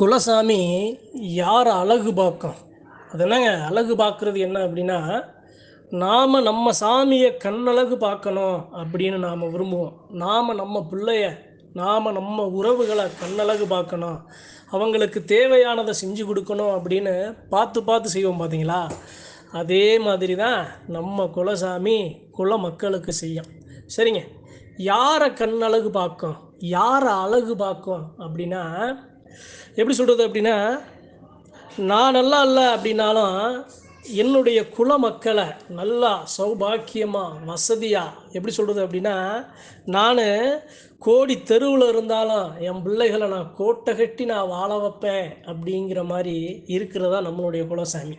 குலசாமி யார் அழகு பார்க்கும்? அது என்னங்க? அழகு பார்க்குறது என்ன அப்படின்னா நாம் நம்ம சாமியை கண்ணழகு பார்க்கணும் அப்படின்னு நாம் விரும்புவோம். நாம் நம்ம பிள்ளைய நாம் நம்ம உறவுகளை கண்ணழகு பார்க்கணும். அவங்களுக்கு தேவையானதை செஞ்சு கொடுக்கணும் அப்படின்னு பார்த்து பார்த்து செய்வோம் பார்த்தீங்களா? அதே மாதிரி தான் நம்ம குலசாமி குல மக்களுக்கு செய்யும். சரிங்க. யாரை கண்ணழகு பார்க்கும்? யாரை அழகு பார்க்கும் அப்படின்னா எப்படி சொல்கிறது அப்படின்னா நான் நல்லா இல்லை அப்படின்னாலும் என்னுடைய குல மக்களை நல்லா சௌபாக்கியமாக வசதியாக எப்படி சொல்கிறது அப்படின்னா நான் கோடி தெருவில் இருந்தாலும் என் பிள்ளைகளை நான் கோட்டை கட்டி நான் வாழ வைப்பேன் அப்படிங்கிற மாதிரி இருக்கிறதா நம்மளுடைய குலசாமி.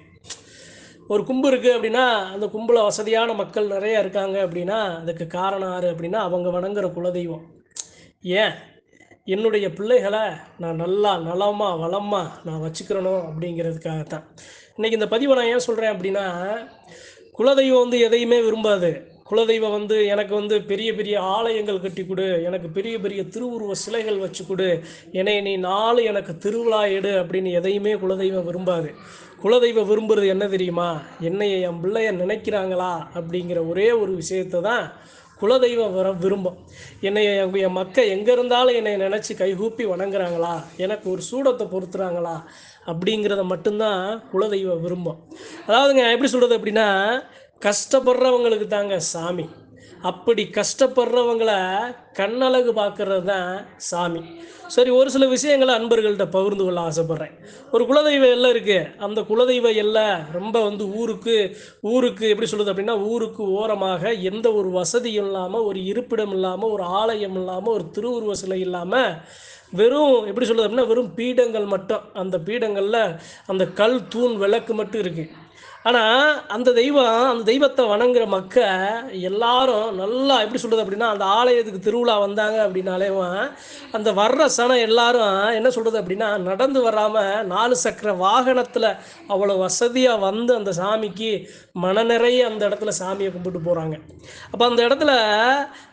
ஒரு கும்பு இருக்குது அப்படின்னா அந்த கும்பில் வசதியான மக்கள் நிறையா இருக்காங்க அப்படின்னா அதுக்கு காரணம் யார் அப்படின்னா அவங்க வணங்குற குலதெய்வம். ஏன்? என்னுடைய பிள்ளைகளை நான் நல்லா நலமாக வளமாக நான் வச்சுக்கிறணும் அப்படிங்கிறதுக்காகத்தான். இன்றைக்கி இந்த பதிவை நான் ஏன் சொல்கிறேன் அப்படின்னா குலதெய்வம் வந்து எதையுமே விரும்பாது. குலதெய்வம் வந்து எனக்கு வந்து பெரிய பெரிய ஆலயங்கள் கட்டி கொடு எனக்கு பெரிய பெரிய திருவுருவ சிலைகள் வச்சு கொடு என்னை நீ நாலு எனக்கு திருவிழா எடு அப்படின்னு எதையுமே குலதெய்வம் விரும்பாது. குலதெய்வம் விரும்புறது என்ன தெரியுமா? என்னைய என் பிள்ளைய நினைக்கிறாங்களா அப்படிங்கிற ஒரே ஒரு விஷயத்தை தான் குலதெய்வம் வர விரும்பும். என்னை என் மக்கள் எங்கே இருந்தாலும் என்னை நினச்சி கைகூப்பி வணங்குறாங்களா? எனக்கு ஒரு சூடத்தை பொறுத்துறாங்களா அப்படிங்கிறத மட்டும்தான் குலதெய்வம் விரும்பும். அதாவதுங்க எப்படி சொல்கிறது அப்படின்னா கஷ்டப்படுறவங்களுக்கு தாங்க சாமி. அப்படி கஷ்டப்படுறவங்கள கண்ணழகு பார்க்கறது தான் சாமி. சரி ஒரு சில விஷயங்களை அன்பர்கள்ட்ட பகிர்ந்து கொள்ள ஆசைப்பட்றேன். ஒரு குலதெய்வ எல்லை இருக்குது அந்த குலதெய்வ எல்லை ரொம்ப வந்து ஊருக்கு ஊருக்கு எப்படி சொல்லுது அப்படின்னா ஊருக்கு ஓரமாக எந்த ஒரு வசதியும் இல்லாமல் ஒரு இருப்பிடம் இல்லாமல் ஒரு ஆலயம் இல்லாமல் ஒரு திருவுருவ சிலை இல்லாமல் வெறும் எப்படி சொல்கிறது அப்படின்னா வெறும் பீடங்கள் மட்டும். அந்த பீடங்களில் அந்த கல் தூண் விளக்கு மட்டும் இருக்குது ஆனால் அந்த தெய்வம் அந்த தெய்வத்தை வணங்குற மக்க எல்லாரும் நல்லா எப்படி சொல்கிறது அப்படின்னா அந்த ஆலயத்துக்கு திருவிழா வந்தாங்க அப்படின்னாலேவும் அந்த வர்ற சனம் எல்லாரும் என்ன சொல்கிறது அப்படின்னா நடந்து வராமல் நாலு சக்கர வாகனத்தில் அவ்வளோ வசதியாக வந்து அந்த சாமிக்கு மன நிறைய அந்த இடத்துல சாமியை கும்பிட்டு போகிறாங்க அப்போ அந்த இடத்துல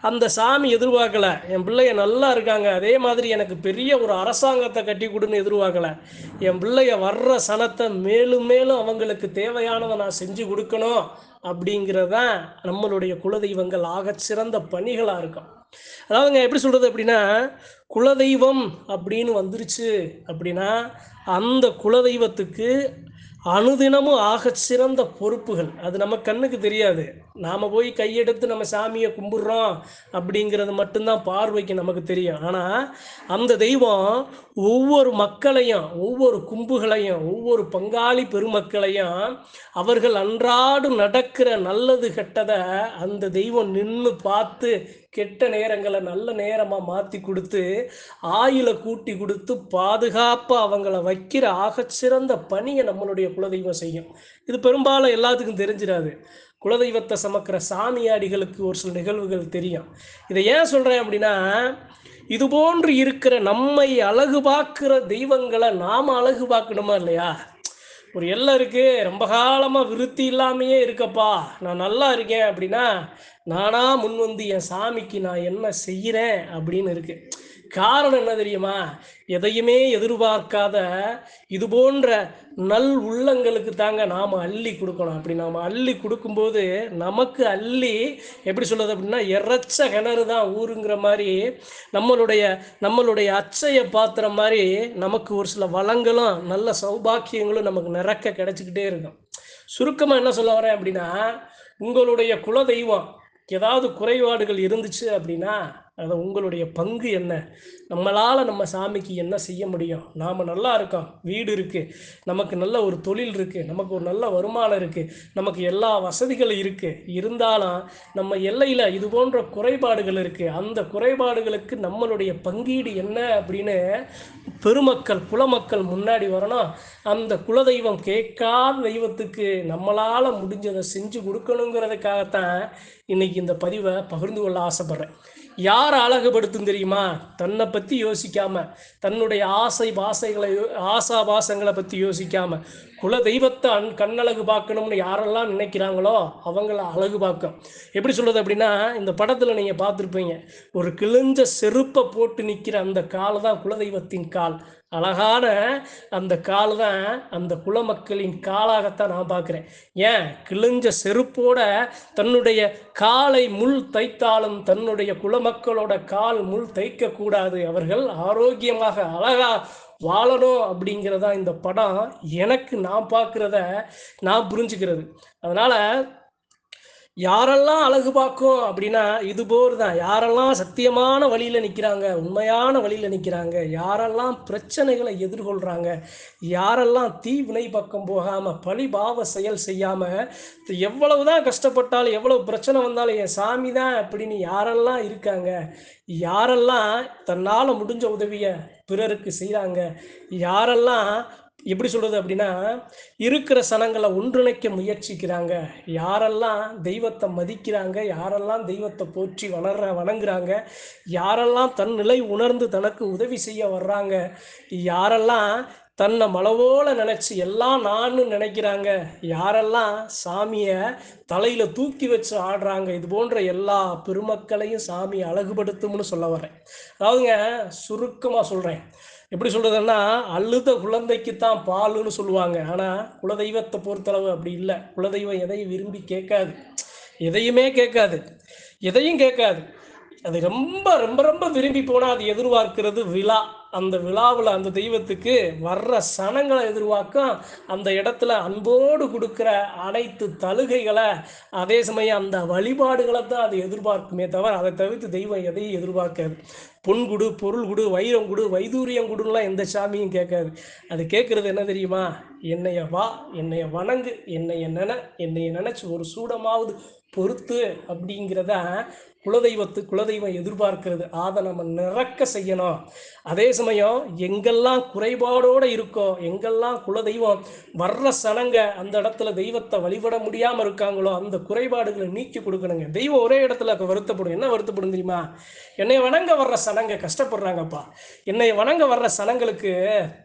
அந்த சாமி எதிர்பார்க்கலை என் பிள்ளைய நல்லா இருக்காங்க அதே மாதிரி எனக்கு பெரிய ஒரு அரசாங்கத்தை கட்டி கொடுன்னு எதிர்பார்க்கலை. என் பிள்ளைய வர்ற சனத்தை மேலும் மேலும் அவங்களுக்கு தேவையான தேவையானதை நான் செஞ்சு கொடுக்கணும் அப்படிங்கிறதான் நம்மளுடைய குலதெய்வங்கள் ஆக சிறந்த பணிகளாக இருக்கும். அதாவதுங்க எப்படி சொல்கிறது அப்படின்னா குலதெய்வம் அப்படின்னு வந்துருச்சு அப்படின்னா அந்த குலதெய்வத்துக்கு அனுதினமும் ஆக சிறந்த பொறுப்புகள். அது நம்ம கண்ணுக்கு தெரியாது. நாம் போய் கையெடுத்து நம்ம சாமியை கும்பிட்றோம் அப்படிங்கிறது மட்டும்தான் பார்வைக்கு நமக்கு தெரியும். ஆனால் அந்த தெய்வம் ஒவ்வொரு மக்களையும் ஒவ்வொரு கும்புகளையும் ஒவ்வொரு பங்காளி பெருமக்களையும் அவர்கள் அன்றாடு நடக்கிற நல்லது கெட்டதை அந்த தெய்வம் நின்று பார்த்து கெட்ட நேரங்களை நல்ல நேரமாக மாற்றி கொடுத்து ஆயில கூட்டி கொடுத்து பாதுகாப்பாக அவங்கள வைக்கிற ஆகச்சிறந்த பணியை நம்மளுடைய குலதெய்வம் செய்யும். இது பெரும்பாலும் எல்லாத்துக்கும் தெரிஞ்சிடாது. குலதெய்வத்தை சமக்கிற சாமியாடிகளுக்கு ஒரு சில நிகழ்வுகள் தெரியும். இதை ஏன் சொல்கிறேன் அப்படின்னா இது போன்று இருக்கிற நம்மை அழகு பார்க்குற தெய்வங்களை நாம் அழகு பார்க்கணுமா இல்லையா? ஒரு எல்லை இருக்குது ரொம்ப காலமாக விருத்தி இல்லாமையே இருக்கப்பா. நான் நல்லா இருக்கேன் அப்படின்னா நானாக முன் வந்து என் சாமிக்கு நான் என்ன செய்கிறேன் அப்படின்னு இருக்குது காரணம் என்ன தெரியுமா? எதையுமே எதிர்பார்க்காத இது போன்ற நல் உள்ளங்களுக்கு தாங்க நாம் அள்ளி கொடுக்கணும். அப்படி நாம் அள்ளி கொடுக்கும்போது நமக்கு அள்ளி எப்படி சொல்கிறது அப்படின்னா இறைச்ச கிணறு தான் ஊருங்கிற மாதிரி நம்மளுடைய நம்மளுடைய அச்சையை பாத்திரம் மாதிரி நமக்கு ஒரு சில வளங்களும் நல்ல சௌபாக்கியங்களும் நமக்கு நிறக்க கிடச்சிக்கிட்டே இருக்கும். சுருக்கமாக என்ன சொல்ல வரேன் அப்படின்னா உங்களுடைய குல தெய்வம் ஏதாவது குறைபாடுகள் இருந்துச்சு அப்படின்னா அதாவது உங்களுடைய பங்கு என்ன? நம்மளால் நம்ம சாமிக்கு என்ன செய்ய முடியும்? நாம் நல்லா இருக்கோம். வீடு இருக்குது நமக்கு நல்ல ஒரு தொழில் இருக்குது நமக்கு ஒரு நல்ல வருமானம் இருக்குது நமக்கு எல்லா வசதிகளும் இருக்குது இருந்தாலும் நம்ம எல்லையில் இது போன்ற குறைபாடுகள் இருக்குது அந்த குறைபாடுகளுக்கு நம்மளுடைய பங்கீடு என்ன அப்படின்னு பெருமக்கள் குலமக்கள் முன்னாடி வரணும். அந்த குலதெய்வம் கேட்காத தெய்வத்துக்கு நம்மளால் முடிஞ்சதை செஞ்சு கொடுக்கணுங்கிறதுக்காகத்தான் இன்றைக்கி இந்த பதிவை பகிர்ந்து கொள்ள ஆசைப்பட்றேன். யார் அழகுபடுத்தும் தெரியுமா? தன்னை பற்றி யோசிக்காம தன்னுடைய ஆசை பாசைகளை ஆசா பாசங்களை பற்றி யோசிக்காம குல தெய்வத்தை அன் கண்ணழகு பார்க்கணும்னு யாரெல்லாம் நினைக்கிறாங்களோ அவங்கள அழகு பார்க்கும். எப்படி சொல்கிறது அப்படின்னா இந்த படத்தில் நீங்கள் பார்த்துருப்பீங்க. ஒரு கிழிஞ்ச செருப்பை போட்டு நிற்கிற அந்த கால் தான் குலதெய்வத்தின் கால். அழகான அந்த கால் தான் அந்த குலமக்களின் காலாகத்தான் நான் பார்க்குறேன். ஏன்? கிழிஞ்ச செருப்போட தன்னுடைய காலை முள் தைத்தாலும் தன்னுடைய குலமக்களோட கால் முள் தைக்கக்கூடாது. அவர்கள் ஆரோக்கியமாக அழகா வாழணும் அப்படிங்கிறதா இந்த படம் எனக்கு நான் பார்க்குறத நான் புரிஞ்சுக்கிறது. அதனால் யாரெல்லாம் அழகு பார்க்கும் அப்படின்னா இது போர் தான் யாரெல்லாம் சத்தியமான வழியில் நிற்கிறாங்க உண்மையான வழியில் நிற்கிறாங்க யாரெல்லாம் பிரச்சனைகளை எதிர்கொள்கிறாங்க யாரெல்லாம் தீ வினை பக்கம் போகாமல் பழிபாவ செயல் செய்யாமல் எவ்வளவு தான் கஷ்டப்பட்டாலும் எவ்வளவு பிரச்சனை வந்தாலும் என் சாமி தான் அப்படின்னு யாரெல்லாம் இருக்காங்க யாரெல்லாம் தன்னால் முடிஞ்ச உதவியை பிறருக்கு செய்கிறாங்க யாரெல்லாம் எப்படி சொல்கிறது அப்படின்னா இருக்கிற சனங்களை ஒன்றிணைக்க முயற்சிக்கிறாங்க. யாரெல்லாம் தெய்வத்தை மதிக்கிறாங்க யாரெல்லாம் தெய்வத்தை போற்றி வளர்ற வணங்குறாங்க யாரெல்லாம் தன் நிலை உணர்ந்து தனக்கு உதவி செய்ய வர்றாங்க யாரெல்லாம் தன்னை மலவோல நினச்சி எல்லாம் நான்னு நினைக்கிறாங்க யாரெல்லாம் சாமியை தலையில் தூக்கி வச்சு ஆடுறாங்க இது போன்ற எல்லா பெருமக்களையும் சாமி அழகுபடுத்தும்னு சொல்ல வரேன் அதாவதுங்க சுருக்கமாக சொல்கிறேன் எப்படி சொல்கிறதுன்னா அழுத குழந்தைக்கு தான் பாலுன்னு சொல்லுவாங்க. ஆனால் குலதெய்வத்தை பொறுத்தளவு அப்படி இல்லை. குலதெய்வம் எதையும் விரும்பி கேட்காது. எதையுமே கேட்காது. எதையும் கேட்காது. அது ரொம்ப ரொம்ப ரொம்ப விரும்பி போனால் அது எதிர்பார்க்கிறது விழா. அந்த விழாவில் அந்த தெய்வத்துக்கு வர்ற சனங்களை எதிர்பார்க்கும். அந்த இடத்துல அன்போடு கொடுக்குற அனைத்து தலுகைகளை அதே சமயம் அந்த வழிபாடுகளை தான் அது எதிர்பார்க்குமே தவிர அதை தவிர்த்து தெய்வம் எதையும் எதிர்பார்க்காது. பொன் குடு பொருள் குடு வைரம் குடு வைதூரியம் குடுலாம் எந்த சாமியும் கேட்காது. அது கேட்குறது என்ன தெரியுமா? என்னைய வா என்னைய வணங்கு என்னைய நினை என்னைய நினச்சி ஒரு சூடமாவது பொறுத்து அப்படிங்கிறத குலதெய்வத்து குலதெய்வம் எதிர்பார்க்கிறது. அதை நம்ம நிறக்க செய்யணும். அதே சமயம் எங்கெல்லாம் குறைபாடோடு இருக்கோ எங்கெல்லாம் குலதெய்வம் வர்ற சனங்க அந்த இடத்துல தெய்வத்தை வழிபட முடியாமல் இருக்காங்களோ அந்த குறைபாடுகளை நீக்கி கொடுக்கணுங்க. தெய்வம் ஒரே இடத்துல வருத்தப்படும். என்ன வருத்தப்படும் தெரியுமா? என்னை வணங்க வர்ற சனங்க கஷ்டப்படுறாங்கப்பா. என்னை வணங்க வர்ற சனங்களுக்கு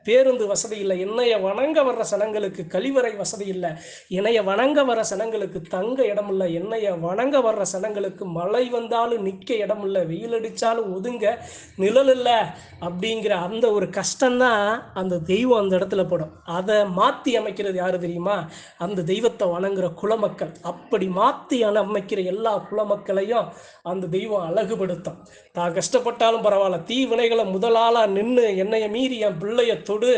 பேருந்து வசதி இல்லை. என்னைய வணங்க வர்ற சனங்களுக்கு கழிவறை வசதி இல்லை. என்னைய வணங்க வர்ற சனங்களுக்கு தங்க இடமில்லை என்னைய வணங்க வர்ற சனங்களுக்கு மழை வந்தாலும் நிற்க இடம் இல்லை வெயில் அடித்தாலும் ஒதுங்க நிழல் இல்லை அப்படிங்கிற அந்த ஒரு கஷ்டம்தான் அந்த தெய்வம் அந்த இடத்துல படும். அதை மாற்றி அமைக்கிறது யாரு தெரியுமா? அந்த தெய்வத்தை வணங்குற குலமக்கள். அப்படி மாற்றி அமைக்கிற எல்லா குலமக்களையும் அந்த தெய்வம் அழகுபடுத்தும். தான் கஷ்டப்பட்டாலும் பரவாயில்ல. தீ வினைகளை முதலாளாக நின்று என்னைய மீறி என் பிள்ளைய தொடு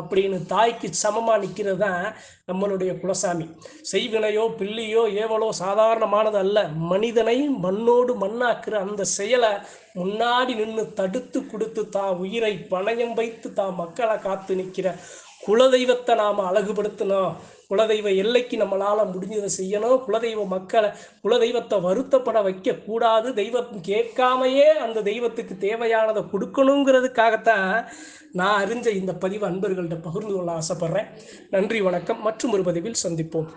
அப்படின்னு தாய்க்கு சமமாக நிற்கிறது தான் நம்மளுடைய குலசாமி. செய்வினையோ பிள்ளையோ ஏவலோ சாதாரணமானது அல்ல. மனிதனை மண்ணோடு மண்ணாக்குற அந்த செயலை முன்னாடி நின்று தடுத்து கொடுத்து தான் உயிரை பணயம் வைத்து தான் மக்களை காத்து நிற்கிற குலதெய்வத்தை நாம் அழகுபடுத்தணும். குலதெய்வ எல்லைக்கு நம்மளால் முடிஞ்சதை செய்யணும். குலதெய்வ மக்களை குலதெய்வத்தை வருத்தப்பட வைக்கக்கூடாது. தெய்வம் கேட்காமையே அந்த தெய்வத்துக்கு தேவையானதை கொடுக்கணுங்கிறதுக்காகத்தான் நான் அறிஞ்ச இந்த பதிவு அன்பர்கள்ட்ட பகிர்ந்து கொள்ள ஆசைப்பட்றேன். நன்றி வணக்கம். மற்றும் ஒரு பதிவில் சந்திப்போம்.